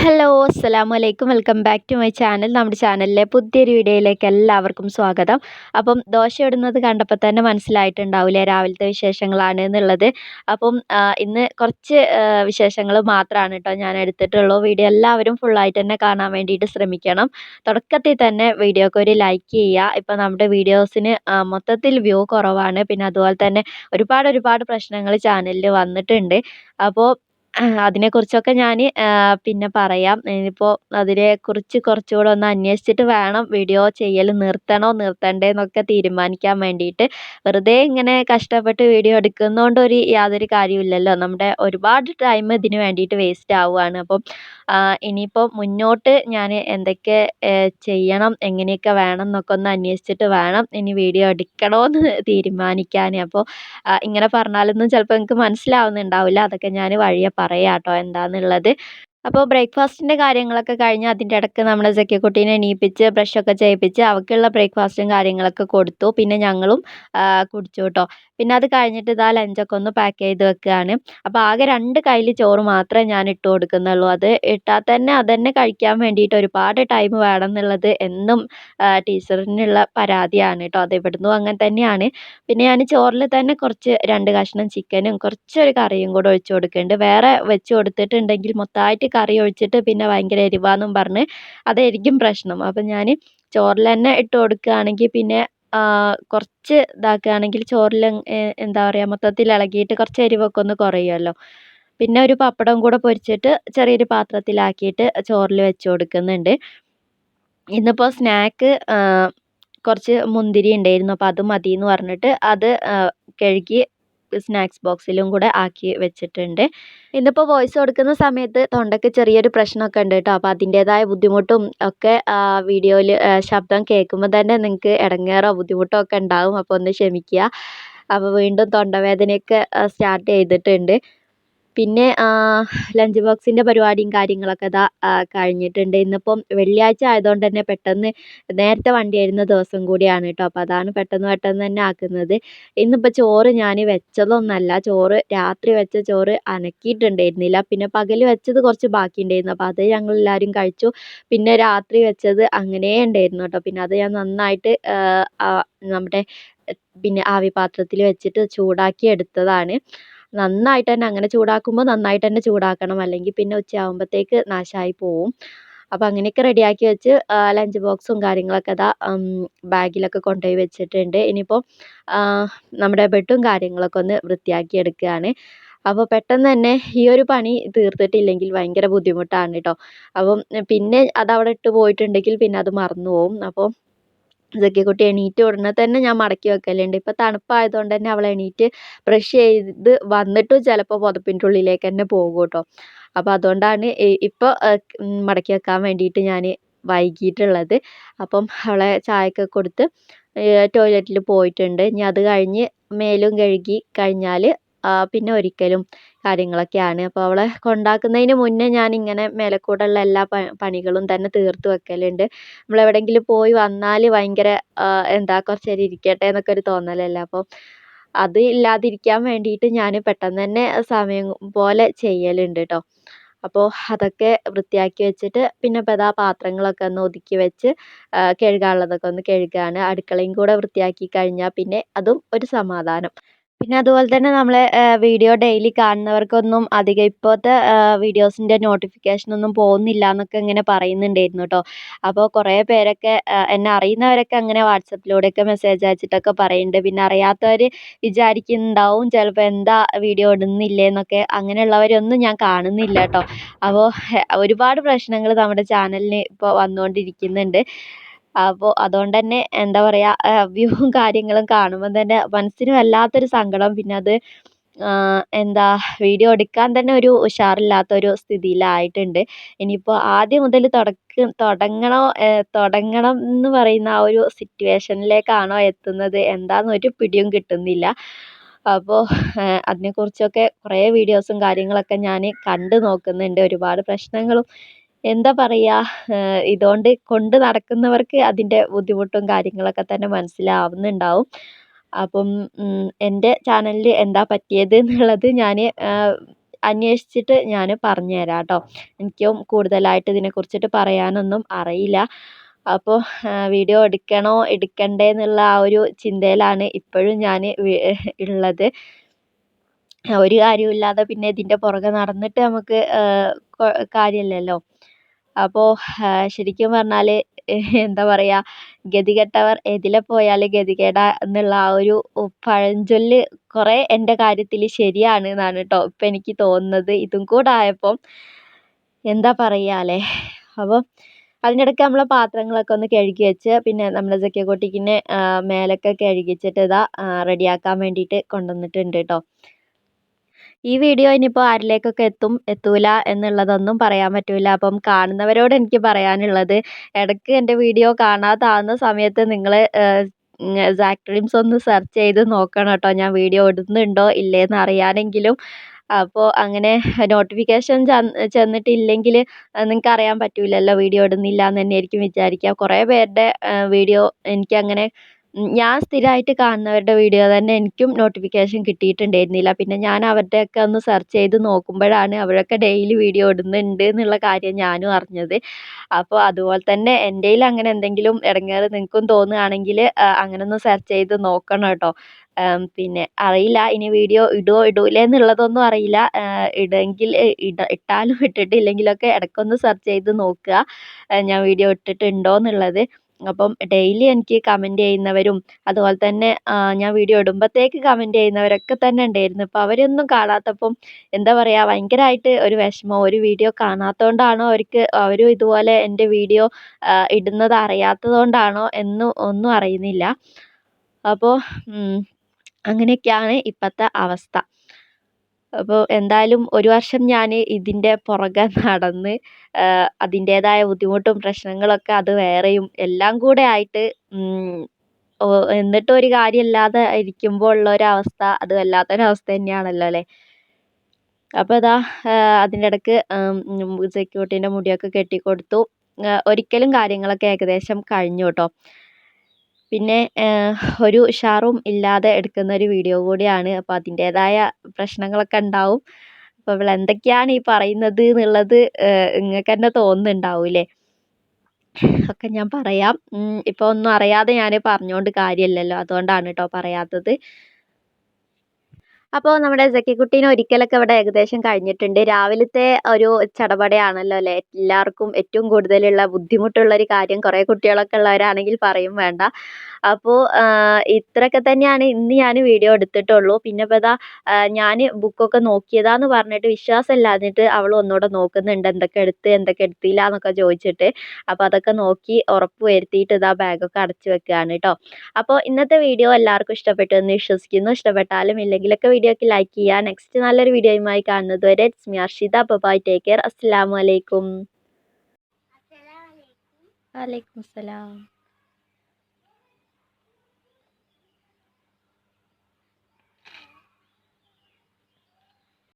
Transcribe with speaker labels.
Speaker 1: Hello അസ്സലാമു അലൈക്കും welcome back to my channel നമ്മുടെ ചാനലിലെ പുതിയൊരു വീഡിയോയിലേക്ക് എല്ലാവർക്കും സ്വാഗതം. അപ്പം ദോശ ഇടുന്നത് കണ്ടപ്പോൾ തന്നെ മനസ്സിലായിട്ടുണ്ടാവില്ലേ രാവിലത്തെ വിശേഷങ്ങളാണ് എന്നുള്ളത്. അപ്പം ഇന്ന് കുറച്ച് വിശേഷങ്ങൾ മാത്രമാണ് കേട്ടോ ഞാൻ എടുത്തിട്ടുള്ളൂ. വീഡിയോ എല്ലാവരും ഫുള്ളായിട്ട് തന്നെ കാണാൻ വേണ്ടിയിട്ട് ശ്രമിക്കണം. തുടക്കത്തിൽ തന്നെ വീഡിയോക്ക് ഒരു ലൈക്ക് ചെയ്യുക. ഇപ്പം നമ്മുടെ വീഡിയോസിന് മൊത്തത്തിൽ വ്യൂ കുറവാണ്. പിന്നെ അതുപോലെ തന്നെ ഒരുപാട് ഒരുപാട് പ്രശ്നങ്ങൾ ചാനലിൽ വന്നിട്ടുണ്ട്. അപ്പോൾ അതിനെക്കുറിച്ചൊക്കെ ഞാൻ പിന്നെ പറയാം. ഇനിയിപ്പോൾ അതിനെക്കുറിച്ച് കുറച്ചുകൂടെ ഒന്ന് അന്വേഷിച്ചിട്ട് വേണം വീഡിയോ ചെയ്യൽ. നിർത്തണോ നിർത്തണ്ടേ എന്നൊക്കെ തീരുമാനിക്കാൻ വേണ്ടിയിട്ട്. വെറുതെ ഇങ്ങനെ കഷ്ടപ്പെട്ട് വീഡിയോ എടുക്കുന്നതുകൊണ്ട് ഒരു യാതൊരു കാര്യമില്ലല്ലോ നമ്മുടെ ഒരുപാട് ടൈം ഇതിന് വേണ്ടിയിട്ട് വേസ്റ്റ് ആവുകയാണ് അപ്പം ഇനിയിപ്പോൾ മുന്നോട്ട് ഞാൻ എന്തൊക്കെ ചെയ്യണം എങ്ങനെയൊക്കെ വേണം എന്നൊക്കെ ഒന്ന് അന്വേഷിച്ചിട്ട് വേണം ഇനി വീഡിയോ എടുക്കണോ എന്ന് തീരുമാനിക്കാൻ അപ്പോൾ ഇങ്ങനെ പറഞ്ഞാലൊന്നും ചിലപ്പോൾ നിങ്ങൾക്ക് മനസ്സിലാവുന്നുണ്ടാവില്ല. അതൊക്കെ ഞാൻ വഴിയെ പറയാം കേട്ടോ എന്താണെന്നുള്ളത് അപ്പോൾ ബ്രേക്ക്ഫാസ്റ്റിന്റെ കാര്യങ്ങളൊക്കെ കഴിഞ്ഞ് അതിന്റെ ഇടയ്ക്ക് നമ്മുടെ സക്കിക്കുട്ടീനെ എണീപ്പിച്ച് ബ്രഷൊക്കെ ചെയ്യിപ്പിച്ച് അവൾക്കുള്ള ബ്രേക്ക്ഫാസ്റ്റും കാര്യങ്ങളൊക്കെ കൊടുത്തു. പിന്നെ ഞങ്ങളും കുടിച്ചു കേട്ടോ പിന്നെ അത് കഴിഞ്ഞിട്ട് ഇതാ ലഞ്ചൊക്കെ ഒന്ന് പാക്ക് ചെയ്ത് വെക്കുകയാണ്. അപ്പോൾ ആകെ രണ്ട് കയ്യിൽ ചോറ് മാത്രമേ ഞാൻ ഇട്ട് കൊടുക്കുന്നുള്ളൂ. അത് ഇട്ടാൽ തന്നെ അതന്നെ കഴിക്കാൻ വേണ്ടിയിട്ട് ഒരുപാട് ടൈം വേണം എന്നുള്ളത് എന്നും ടീച്ചറിനുള്ള പരാതിയാണ് കേട്ടോ അത് ഇവിടുന്നും അങ്ങനെ തന്നെയാണ്. പിന്നെ ഞാൻ ചോറിൽ തന്നെ കുറച്ച് രണ്ട് കഷ്ണം ചിക്കനും കുറച്ചൊരു കറിയും കൂടെ ഒഴിച്ചു കൊടുക്കുന്നുണ്ട്. വേറെ വെച്ച് കൊടുത്തിട്ടുണ്ടെങ്കിൽ മൊത്തമായിട്ട് കറി ഒഴിച്ചിട്ട് പിന്നെ ഭയങ്കര എരിവാന്നും പറഞ്ഞ് അതായിരിക്കും പ്രശ്നം. അപ്പം ഞാൻ ചോറിൽ തന്നെ ഇട്ട് കൊടുക്കുകയാണെങ്കിൽ പിന്നെ കുറച്ച് ഇതാക്കുകയാണെങ്കിൽ ചോറിൽ എന്താ പറയുക മൊത്തത്തിൽ ഇളകിയിട്ട് കുറച്ച് എരിവൊക്കെ ഒന്ന് കുറയുമല്ലോ. പിന്നെ ഒരു പപ്പടം കൂടെ പൊരിച്ചിട്ട് ചെറിയൊരു പാത്രത്തിലാക്കിയിട്ട് ചോറിൽ വെച്ച് കൊടുക്കുന്നുണ്ട്. ഇന്നിപ്പോൾ സ്നാക്ക് കുറച്ച് മുന്തിരി ഉണ്ടായിരുന്നു. അപ്പോൾ അത് മതി എന്ന് പറഞ്ഞിട്ട് അത് കഴുകി സ്നാക്സ് ബോക്സിലും കൂടെ ആക്കി വെച്ചിട്ടുണ്ട്. ഇന്നിപ്പോൾ വോയിസ് കൊടുക്കുന്ന സമയത്ത് തൊണ്ടയ്ക്ക് ചെറിയൊരു പ്രശ്നമൊക്കെ ഉണ്ട് കേട്ടോ. അപ്പോൾ അതിന്റേതായ ബുദ്ധിമുട്ടും ഒക്കെ വീഡിയോയിൽ ശബ്ദം കേൾക്കുമ്പോൾ തന്നെ നിങ്ങൾക്ക് ഇടങ്ങേറോ ബുദ്ധിമുട്ടോ ഒക്കെ ഉണ്ടാവും. അപ്പോൾ ഒന്ന് ക്ഷമിക്കുക. അപ്പോൾ വീണ്ടും തൊണ്ടവേദനയൊക്കെ സ്റ്റാർട്ട് ചെയ്തിട്ടുണ്ട്. പിന്നെ ലഞ്ച് ബോക്സിന്റെ പരിപാടിയും കാര്യങ്ങളൊക്കെ ഇതാ കഴിഞ്ഞിട്ടുണ്ട്. ഇന്നിപ്പം വെള്ളിയാഴ്ച ആയതുകൊണ്ട് തന്നെ പെട്ടെന്ന് നേരത്തെ വണ്ടി വരുന്ന ദിവസം കൂടിയാണ് കേട്ടോ. അപ്പോൾ അതാണ് പെട്ടെന്ന് പെട്ടെന്ന് തന്നെ ആക്കുന്നത്. ഇന്നിപ്പോൾ ചോറ് ഞാൻ വെച്ചതൊന്നുമല്ല ചോറ് രാത്രി വെച്ച ചോറ് അനക്കിയിട്ടുണ്ടായിരുന്നില്ല. പിന്നെ പകൽ വെച്ചത് കുറച്ച് ബാക്കി ഉണ്ടായിരുന്നു അപ്പോൾ അത് ഞങ്ങൾ എല്ലാവരും കഴിച്ചു. പിന്നെ രാത്രി വെച്ചത് അങ്ങനെ ഉണ്ടായിരുന്നു കേട്ടോ. പിന്നെ അത് ഞാൻ നന്നായിട്ട് നമ്മുടെ പിന്നെ ആവി പാത്രത്തിൽ വെച്ചിട്ട് ചൂടാക്കി എടുത്തതാണ്. നന്നായിട്ട് തന്നെ അങ്ങനെ ചൂടാക്കുമ്പോൾ നന്നായിട്ട് തന്നെ ചൂടാക്കണം. അല്ലെങ്കിൽ പിന്നെ ഉച്ചയാകുമ്പോഴത്തേക്ക് നാശമായി പോവും. അപ്പോൾ അങ്ങനെയൊക്കെ റെഡിയാക്കി വെച്ച് ലഞ്ച് ബോക്സും കാര്യങ്ങളൊക്കെ അതാ ബാഗിലൊക്കെ കൊണ്ടുപോയി വെച്ചിട്ടുണ്ട്. ഇനിയിപ്പോൾ നമ്മുടെ ബെഡും കാര്യങ്ങളൊക്കെ ഒന്ന് വൃത്തിയാക്കി എടുക്കുകയാണ്. അപ്പോൾ പെട്ടെന്ന് തന്നെ ഈ ഒരു പണി തീർത്തിട്ടില്ലെങ്കിൽ ഭയങ്കര ബുദ്ധിമുട്ടാണ് കേട്ടോ അപ്പം പിന്നെ അതവിടെ ഇട്ട് പോയിട്ടുണ്ടെങ്കിൽ പിന്നെ അത് മറന്നു പോവും അപ്പോൾ കുട്ടി എണീറ്റ ഉടനെ തന്നെ ഞാൻ മടക്കി വെക്കലുണ്ട്. ഇപ്പോൾ തണുപ്പായതുകൊണ്ട് തന്നെ അവൾ എണീറ്റ് ബ്രഷ് ചെയ്ത് വന്നിട്ടും ചിലപ്പോൾ പുതപ്പിന്റെ ഉള്ളിലേക്ക് തന്നെ പോകും കേട്ടോ അപ്പോൾ അതുകൊണ്ടാണ് ഇപ്പോൾ മടക്കി വെക്കാൻ വേണ്ടിയിട്ട് ഞാൻ വൈകിയിട്ടുള്ളത് അപ്പം അവളെ ചായയൊക്കെ കൊടുത്ത് ടോയ്ലറ്റിൽ പോയിട്ടുണ്ട്. ഇനി അത് കഴിഞ്ഞ് മേലും കഴുകി കഴിഞ്ഞാൽ പിന്നെ ഒരിക്കലും കാര്യങ്ങളൊക്കെയാണ്. അപ്പോൾ അവളെ കൊണ്ടാക്കുന്നതിന് മുന്നേ ഞാനിങ്ങനെ മേലെക്കൂടെയുള്ള എല്ലാ പണികളും തന്നെ തീർത്ത് വെക്കലുണ്ട്. നമ്മൾ എവിടെങ്കിലും പോയി വന്നാൽ ഭയങ്കര എന്താ കുറച്ച് നേരം ഇരിക്കട്ടെ എന്നൊക്കെ ഒരു തോന്നലല്ലേ. അപ്പോൾ അത് ഇല്ലാതിരിക്കാൻ വേണ്ടിയിട്ട് ഞാൻ പെട്ടെന്ന് തന്നെ സമയം പോലെ ചെയ്യലുണ്ട് കേട്ടോ അപ്പോൾ അതൊക്കെ വൃത്തിയാക്കി വെച്ചിട്ട് പിന്നെ ഇപ്പോൾ ദാ പാത്രങ്ങളൊക്കെ ഒന്ന് ഒതുക്കി വെച്ച് കഴുകാനുള്ളതൊക്കെ ഒന്ന് കഴുകുകയാണ് അടുക്കളയും കൂടെ വൃത്തിയാക്കി കഴിഞ്ഞാൽ പിന്നെ അതും ഒരു സമാധാനം. പിന്നെ അതുപോലെ തന്നെ നമ്മളെ വീഡിയോ ഡെയിലി കാണുന്നവർക്കൊന്നും അധികം ഇപ്പോഴത്തെ വീഡിയോസിന്റെ നോട്ടിഫിക്കേഷനൊന്നും പോകുന്നില്ല എന്നൊക്കെ ഇങ്ങനെ പറയുന്നുണ്ടായിരുന്നു കേട്ടോ. അപ്പോൾ കുറേ പേരൊക്കെ എന്നെ അറിയുന്നവരൊക്കെ അങ്ങനെ വാട്സപ്പിലൂടെയൊക്കെ മെസ്സേജ് അയച്ചിട്ടൊക്കെ പറയുന്നുണ്ട്. പിന്നെ അറിയാത്തവർ വിചാരിക്കുന്നുണ്ടാവും ചിലപ്പോൾ എന്താ വീഡിയോ ഇടുന്നില്ലേ എന്നൊക്കെ. അങ്ങനെയുള്ളവരൊന്നും ഞാൻ കാണുന്നില്ല കേട്ടോ. അപ്പോൾ ഒരുപാട് പ്രശ്നങ്ങൾ നമ്മുടെ ചാനലിന് ഇപ്പോൾ വന്നുകൊണ്ടിരിക്കുന്നുണ്ട്. അപ്പോൾ അതുകൊണ്ട് തന്നെ എന്താ പറയുക വ്യൂവും കാര്യങ്ങളും കാണുമ്പോൾ തന്നെ മനസ്സിന് വല്ലാത്തൊരു സങ്കടം. പിന്നെ അത് എന്താ വീഡിയോ എടുക്കാൻ തന്നെ ഒരു ഉഷാറില്ലാത്ത ഒരു സ്ഥിതിയിലായിട്ടുണ്ട്. ഇനിയിപ്പോൾ ആദ്യം മുതൽ തുടക്ക തുടങ്ങണോ തുടങ്ങണം എന്ന് പറയുന്ന ആ ഒരു സിറ്റുവേഷനിലേക്കാണോ എത്തുന്നത്? എന്താണെന്ന് ഒരു പിടിയും കിട്ടുന്നില്ല. അപ്പോൾ അതിനെക്കുറിച്ചൊക്കെ കുറേ വീഡിയോസും കാര്യങ്ങളൊക്കെ ഞാൻ കണ്ട് നോക്കുന്നുണ്ട്. ഒരുപാട് പ്രശ്നങ്ങളും എന്താ പറയുക ഇതുകൊണ്ട് കൊണ്ട് നടക്കുന്നവർക്ക് അതിന്റെ ബുദ്ധിമുട്ടും കാര്യങ്ങളൊക്കെ തന്നെ മനസ്സിലാവുന്നുണ്ടാവും. അപ്പം എന്റെ ചാനലിൽ എന്താ പറ്റിയത് എന്നുള്ളത് ഞാൻ അന്വേഷിച്ചിട്ട് ഞാൻ പറഞ്ഞു തരാം കേട്ടോ. എനിക്കും കൂടുതലായിട്ട് ഇതിനെക്കുറിച്ചിട്ട് പറയാനൊന്നും അറിയില്ല. അപ്പോൾ വീഡിയോ എടുക്കണോ എടുക്കണ്ടേ എന്നുള്ള ആ ഒരു ചിന്തയിലാണ് ഇപ്പോഴും ഞാൻ ഉള്ളത്. ഒരു കാര്യമില്ലാതെ പിന്നെ ഇതിന്റെ പുറകെ നടന്നിട്ട് നമുക്ക് കാര്യമില്ലല്ലോ. അപ്പോൾ ശരിക്കും പറഞ്ഞാൽ എന്താ പറയുക ഗതികെട്ടവർ എതിലെ പോയാലും ഗതികേടാ എന്നുള്ള ആ ഒരു പഴഞ്ചൊല്ല് കുറേ എന്റെ കാര്യത്തിൽ ശരിയാണ് എന്നാണ് കേട്ടോ ഇപ്പം എനിക്ക് തോന്നുന്നത്. ഇതും കൂടെ ആയപ്പം എന്താ പറയുക അല്ലേ അപ്പം അതിനിടയ്ക്ക് നമ്മൾ പാത്രങ്ങളൊക്കെ ഒന്ന് കഴുകി വെച്ച് പിന്നെ നമ്മുടെ സക്കിയക്കുട്ടിക്കിനെ മേലൊക്കെ കഴുകിച്ചിട്ട് ഇതാ റെഡിയാക്കാൻ വേണ്ടിയിട്ട് കൊണ്ടുവന്നിട്ടുണ്ട് കേട്ടോ ഈ വീഡിയോ ഇനിയിപ്പോൾ ആരിലേക്കൊക്കെ എത്തും എത്തൂല എന്നുള്ളതൊന്നും പറയാൻ പറ്റില്ല അപ്പം കാണുന്നവരോട് എനിക്ക് പറയാനുള്ളത് ഇടയ്ക്ക് എന്റെ വീഡിയോ കാണാതാവുന്ന സമയത്ത് നിങ്ങൾ സാക് ഡ്രീംസ് ഒന്ന് സെർച്ച് ചെയ്ത് നോക്കണം കേട്ടോ. ഞാൻ വീഡിയോ ഇടുന്നുണ്ടോ ഇല്ലേന്ന് അറിയാനെങ്കിലും. അപ്പോൾ അങ്ങനെ നോട്ടിഫിക്കേഷൻ ചെന്നിട്ടില്ലെങ്കിൽ നിങ്ങൾക്ക് അറിയാൻ പറ്റില്ലല്ലോ വീഡിയോ ഇടുന്നില്ല എന്ന് തന്നെയായിരിക്കും വിചാരിക്കുക. കുറേ പേരുടെ വീഡിയോ എനിക്കങ്ങനെ ഞാൻ സ്ഥിരമായിട്ട് കാണുന്നവരുടെ വീഡിയോ തന്നെ എനിക്കും നോട്ടിഫിക്കേഷൻ കിട്ടിയിട്ടുണ്ടായിരുന്നില്ല. പിന്നെ ഞാൻ അവരുടെയൊക്കെ ഒന്ന് സെർച്ച് ചെയ്ത് നോക്കുമ്പോഴാണ് അവരൊക്കെ ഡെയിലി വീഡിയോ ഇടുന്നുണ്ട് എന്നുള്ള കാര്യം ഞാനും അറിഞ്ഞത്. അപ്പോൾ അതുപോലെ തന്നെ എന്റെയിൽ അങ്ങനെ എന്തെങ്കിലും ഇടങ്ങേറ് നിങ്ങൾക്കും തോന്നുകയാണെങ്കിൽ അങ്ങനെ ഒന്ന് സെർച്ച് ചെയ്ത് നോക്കണം കേട്ടോ. പിന്നെ അറിയില്ല ഇനി വീഡിയോ ഇടുമോ ഇടൂലേ എന്നുള്ളതൊന്നും അറിയില്ല. ഇടെങ്കിൽ ഇട ഇട്ടാലും ഇട്ടിട്ടില്ലെങ്കിലൊക്കെ ഇടയ്ക്കൊന്ന് സെർച്ച് ചെയ്ത് നോക്കുക. ഞാൻ വീഡിയോ ഇട്ടിട്ടുണ്ടോ എന്നുള്ളത്. അപ്പം ഡെയിലി എനിക്ക് കമന്റ് ചെയ്യുന്നവരും അതുപോലെ തന്നെ ഞാൻ വീഡിയോ ഇടുമ്പോഴത്തേക്ക് കമന്റ് ചെയ്യുന്നവരൊക്കെ തന്നെ ഉണ്ടായിരുന്നു. അപ്പോൾ അവരൊന്നും കാണാത്തപ്പം എന്താ പറയുക ഭയങ്കരമായിട്ട് ഒരു വിഷമം ഒരു വീഡിയോ കാണാത്തതുകൊണ്ടാണോ അവർക്ക് അവരും ഇതുപോലെ എന്റെ വീഡിയോ ഇടുന്നത് അറിയാത്തത് എന്ന് എന്നും ഒന്നും അറിയുന്നില്ല. അപ്പോൾ അങ്ങനെയൊക്കെയാണ് ഇപ്പോഴത്തെ അവസ്ഥ. അപ്പോൾ എന്തായാലും ഒരു വർഷം ഞാൻ ഇതിന്റെ പുറകെ നടന്ന് അതിന്റേതായ ബുദ്ധിമുട്ടും പ്രശ്നങ്ങളൊക്കെ അത് വേറെയും എല്ലാം കൂടെ ആയിട്ട് എന്നിട്ടും ഒരു കാര്യമില്ലാതെ ഇരിക്കുമ്പോൾ ഉള്ള ഒരു അവസ്ഥ അത് വല്ലാത്തൊരവസ്ഥ തന്നെയാണല്ലോ അല്ലേ? അപ്പോൾ ഇതാ അതിന്റെ ഇടയ്ക്ക് സെക്യൂരിറ്റീന്റെ മുടിയൊക്കെ കെട്ടിക്കൊടുത്തു. ഒരിക്കലും കാര്യങ്ങളൊക്കെ ഏകദേശം കഴിഞ്ഞു കേട്ടോ. പിന്നെ ഒരു ഉഷാറും ഇല്ലാതെ എടുക്കുന്ന ഒരു വീഡിയോ കൂടിയാണ്. അപ്പോൾ അതിന്റേതായ പ്രശ്നങ്ങളൊക്കെ ഉണ്ടാവും. അപ്പോൾ ഇവൾ എന്തൊക്കെയാണ് ഈ പറയുന്നത് എന്നുള്ളത് നിങ്ങൾക്ക് തന്നെ തോന്നുന്നുണ്ടാവില്ലേ? ഒക്കെ ഞാൻ പറയാം. ഇപ്പോൾ ഒന്നും അറിയാതെ ഞാൻ പറഞ്ഞുകൊണ്ട് കാര്യമില്ലല്ലോ അതുകൊണ്ടാണ് കേട്ടോ പറയാത്തത്. അപ്പോൾ നമ്മുടെ ജക്കിക്കുട്ടീനെ ഒരിക്കലൊക്കെ ഇവിടെ ഏകദേശം കഴിഞ്ഞിട്ടുണ്ട്. രാവിലത്തെ ഒരു ചടപടയാണല്ലോ അല്ലേ? എല്ലാവർക്കും ഏറ്റവും കൂടുതലുള്ള ബുദ്ധിമുട്ടുള്ള ഒരു കാര്യം കുറേ കുട്ടികളൊക്കെ ഉള്ളവരാണെങ്കിൽ പറയും വേണ്ട. അപ്പോൾ ഇത്രയൊക്കെ തന്നെയാണ് ഇന്ന് ഞാൻ വീഡിയോ എടുത്തിട്ടുള്ളൂ. പിന്നെ ഇപ്പോൾ ഇതാ ഞാൻ ബുക്കൊക്കെ നോക്കിയതാന്ന് പറഞ്ഞിട്ട് വിശ്വാസം വിശ്വാസമില്ലാഞ്ഞിട്ട് അവൾ ഒന്നുകൂടെ നോക്കുന്നുണ്ട്. എന്തൊക്കെ എടുത്ത് എന്തൊക്കെ എടുത്തില്ല എന്നൊക്കെ ചോദിച്ചിട്ട്. അപ്പോൾ അതൊക്കെ നോക്കി ഉറപ്പ് വരുത്തിയിട്ട് ഇതാ ബാഗൊക്കെ അടച്ചു വെക്കുകയാണ് കേട്ടോ. അപ്പോൾ ഇന്നത്തെ വീഡിയോ എല്ലാവർക്കും ഇഷ്ടപ്പെട്ടു എന്ന് വിശ്വസിക്കുന്നു. ഇഷ്ടപ്പെട്ടാലും ഇല്ലെങ്കിലൊക്കെ വീഡിയോക്ക് ലൈക്ക് ചെയ്യുക. നെക്സ്റ്റ് നല്ലൊരു വീഡിയോയുമായി കാണുന്നത് വരെ it's me Arshitha bye take care അസ്സാം വലൈക്കും വലൈക്കും അസ്സലാം